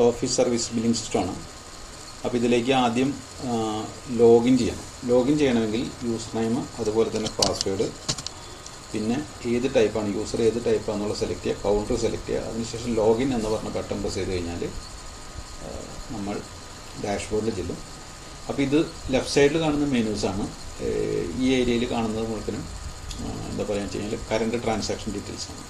Toffees service billing സിസ്റ്റമാണ് അപ്പോൾ ഇതിലേക്ക് ആദ്യം ലോഗിൻ ചെയ്യണം. ലോഗിൻ ചെയ്യണമെങ്കിൽ യൂസർ നെയിം അതുപോലെ തന്നെ പാസ്വേഡ് പിന്നെ ഏത് ടൈപ്പാണ് യൂസർ ഏത് ടൈപ്പാണെന്നുള്ള സെലക്ട് ചെയ്യുക കൗണ്ടർ സെലക്ട് ചെയ്യുക. അതിനുശേഷം ലോഗിൻ എന്ന് പറഞ്ഞ ബട്ടൺ പ്രസ് ചെയ്ത് കഴിഞ്ഞാൽ നമ്മൾ ഡാഷ്ബോർഡിൽ ചെല്ലും. അപ്പോൾ ഇത് ലെഫ്റ്റ് സൈഡിൽ കാണുന്ന മെനൂസാണ് ഈ ഏരിയയിൽ കാണുന്നത് മുഴുവനും എന്താ പറയുക വെച്ച് കഴിഞ്ഞാൽ കറണ്ട് ട്രാൻസാക്ഷൻ ഡീറ്റെയിൽസ് ആണ്.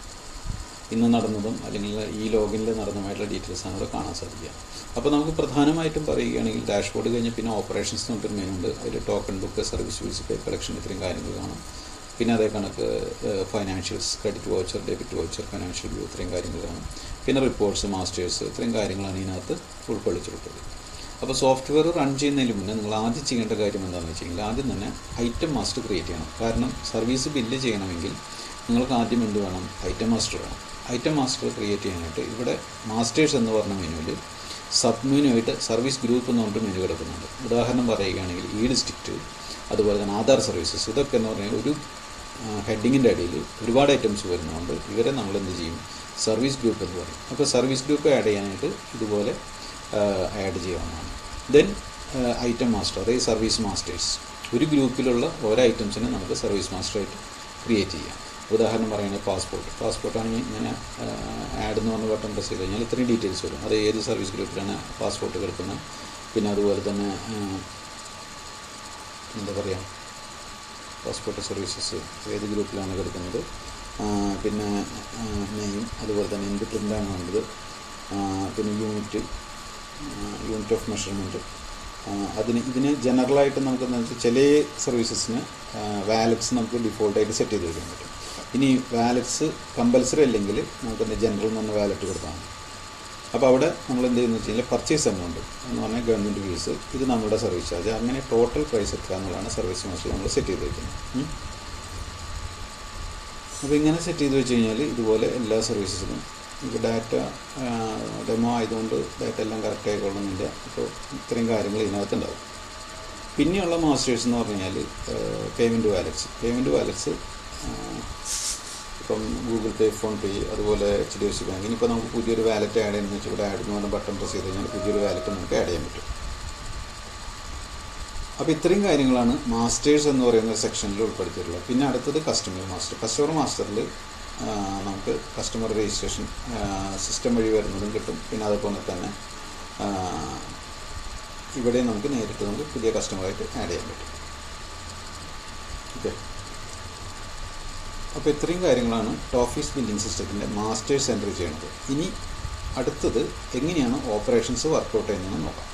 ഇന്ന് നടന്നതും അല്ലെങ്കിൽ ഈ ലോഗിനിൽ നടന്നതുമായിട്ടുള്ള ഡീറ്റെയിൽസ് ആണ് കാണാൻ സാധിക്കുക. അപ്പോൾ നമുക്ക് പ്രധാനമായിട്ടും പറയുകയാണെങ്കിൽ ഡാഷ്ബോർഡ് കഴിഞ്ഞ് പിന്നെ ഓപ്പറേഷൻസ് എന്ന് പറഞ്ഞൊരു മെനു ഉണ്ട്. അതിൽ token book service bills pay collection ഇത്രയും കാര്യങ്ങൾ കാണാം. പിന്നെ അതേ കണക്ക് financials credit voucher debit voucher financial view ഇത്രയും കാര്യങ്ങൾ കാണാം. പിന്നെ റിപ്പോർട്ട്സ് മാസ്റ്റേഴ്സ് ഇത്രയും കാര്യങ്ങളാണ് ഇതിനകത്ത് ഉൾക്കൊള്ളിച്ചിട്ടുള്ളത്. അപ്പോൾ സോഫ്റ്റ്വെയർ റൺ ചെയ്യുന്നതിന് മുന്നേ നിങ്ങൾ ആദ്യം ചെയ്യേണ്ട കാര്യം എന്താണെന്ന് വെച്ച് ആദ്യം തന്നെ ഐറ്റം മാസ്റ്റർ ക്രിയേറ്റ് ചെയ്യണം. കാരണം സർവീസ് ബില്ല് ചെയ്യണമെങ്കിൽ നിങ്ങൾക്ക് ആദ്യം എന്ത് വേണം? ഐറ്റം മാസ്റ്റർ വേണം. ഐറ്റം മാസ്റ്റർ ക്രിയേറ്റ് ചെയ്യാനായിട്ട് ഇവിടെ മാസ്റ്റേഴ്സ് എന്ന് പറഞ്ഞ മെനുവിൽ സബ് മെനു ആയിട്ട് സർവീസ് ഗ്രൂപ്പ് എന്ന് പറഞ്ഞിട്ട് മെനു കിടക്കുന്നുണ്ട്. ഉദാഹരണം പറയുകയാണെങ്കിൽ ഈ ഡിസ്ട്രിക്റ്റ് അതുപോലെ തന്നെ ആധാർ സർവീസസ് ഇതൊക്കെ എന്ന് പറഞ്ഞാൽ ഒരു ഹെഡിങ്ങിന്റെ അടിയിൽ ഒരുപാട് ഐറ്റംസ് വരുന്നതുകൊണ്ട് ഇവരെ നമ്മൾ എന്ത് ചെയ്യും? സർവീസ് ഗ്രൂപ്പ് എന്ന് പറയും. അപ്പോൾ സർവീസ് ഗ്രൂപ്പ് ആഡ് ചെയ്യാനായിട്ട് ഇതുപോലെ ആഡ് ചെയ്യാവുന്നതാണ്. ദെൻ ഐറ്റം മാസ്റ്റർ അതായത് സർവീസ് മാസ്റ്റേഴ്സ് ഒരു ഗ്രൂപ്പിലുള്ള ഓരോ ഐറ്റംസിനെ നമുക്ക് സർവീസ് മാസ്റ്ററായിട്ട് ക്രിയേറ്റ് ചെയ്യാം. ഉദാഹരണം പറയുന്നത് പാസ്പോർട്ട്. പാസ്പോർട്ടാണ് ഇങ്ങനെ ആഡ് എന്ന് പറഞ്ഞ ബട്ടൺ പ്രസ് ചെയ്ത് കഴിഞ്ഞാൽ ഇത്രയും ഡീറ്റെയിൽസ് വരും. അത് ഏത് സർവീസ് ഗ്രൂപ്പിലാണ് പാസ്പോർട്ട് കിടക്കുന്നത്? പിന്നെ അതുപോലെ തന്നെ എന്താ പറയുക പാസ്പോർട്ട് സർവീസസ് ഏത് ഗ്രൂപ്പിലാണ് കിടക്കുന്നത്? പിന്നെ നെയിം അതുപോലെ തന്നെ എന്ത് പ്രിന്റാണ് വേണ്ടത്? പിന്നെ യൂണിറ്റ് യൂണിറ്റ് ഓഫ് മെഷർമെന്റ് അതിന് ഇതിന് ജനറലായിട്ട് നമുക്ക് എന്താ വെച്ചാൽ ചില സർവീസസിന് വാലറ്റ്സ് നമുക്ക് ഡിഫോൾട്ടായിട്ട് സെറ്റ് ചെയ്ത് വയ്ക്കാൻ പറ്റും. ഇനി വാലറ്റ്സ് കമ്പൽസറി അല്ലെങ്കിൽ നമുക്ക് എന്താ ജനറൽ എന്ന് വാലറ്റ് കൊടുത്താൽ മതി അപ്പോൾ അവിടെ നമ്മൾ എന്ത് ചെയ്യുന്നു വെച്ച് കഴിഞ്ഞാൽ പർച്ചേസ് എമൗണ്ട് എന്ന് പറഞ്ഞാൽ ഗവൺമെന്റ് ഫീസ് ഇത് നമ്മുടെ സർവീസ് ചാർജ് അങ്ങനെ ടോട്ടൽ പ്രൈസ് എത്ര എന്നുള്ളതാണ് സർവീസ് മാസ്റ്റർ നമ്മൾ സെറ്റ് ചെയ്ത് വയ്ക്കുന്നത് അപ്പോൾ ഇങ്ങനെ സെറ്റ് ചെയ്ത് വെച്ച് കഴിഞ്ഞാൽ ഇതുപോലെ എല്ലാ സർവീസസിനും ഇപ്പോൾ ഡാറ്റ ഡെമോ ആയതുകൊണ്ട് ഡാറ്റ എല്ലാം കറക്റ്റ് ആയിക്കൊള്ളണമെന്നില്ല അപ്പോൾ ഇത്രയും കാര്യങ്ങൾ ഇതിനകത്ത് ഉണ്ടാവും പിന്നെയുള്ള മാസ്റ്റേഴ്സ് എന്ന് പറഞ്ഞു കഴിഞ്ഞാൽ പേയ്മെന്റ് വാലറ്റ്സ് പേയ്മെന്റ് വാലറ്റ്സ് ഇപ്പം ഗൂഗിൾ പേ ഫോൺ പേ അതുപോലെ H D F C bank ഇനിയിപ്പോൾ നമുക്ക് പുതിയൊരു വാലറ്റ് ആഡ് ചെയ്യുന്നത് വെച്ചാൽ ഇവിടെ ആഡ് എന്ന് പറഞ്ഞ ബട്ടൺ പ്രസ് ചെയ്ത് കഴിഞ്ഞാൽ പുതിയൊരു വാലറ്റ് നമുക്ക് ആഡ് ചെയ്യാൻ പറ്റും. അപ്പോൾ ഇത്രയും കാര്യങ്ങളാണ് മാസ്റ്റേഴ്സ് എന്ന് പറയുന്ന സെക്ഷനിൽ ഉൾപ്പെടുത്തിയിട്ടുള്ളത്. പിന്നെ അടുത്തത് കസ്റ്റമർ മാസ്റ്റർ കസ്റ്റമർ മാസ്റ്ററിൽ നമുക്ക് കസ്റ്റമർ രജിസ്ട്രേഷൻ സിസ്റ്റം വഴി വരുന്നതും കിട്ടും. പിന്നെ അതുപോലെ തന്നെ ഇവിടെ നമുക്ക് നേരിട്ട് നമുക്ക് പുതിയ കസ്റ്റമറായിട്ട് ആഡ് ചെയ്യാൻ പറ്റും. ഓക്കെ അപ്പോൾ ഇത്രയും കാര്യങ്ങളാണ് ടോഫീസ് ബിൽഡിംഗ് സിസ്റ്റത്തിന്റെ മാസ്റ്റേഴ്സ് എൻട്രി ചെയ്യുന്നത് ഇനി അടുത്തത് എങ്ങനെയാണ് ഓപ്പറേഷൻസ് വർക്കൗട്ട് ചെയ്യുന്നതെന്ന് നോക്കാം.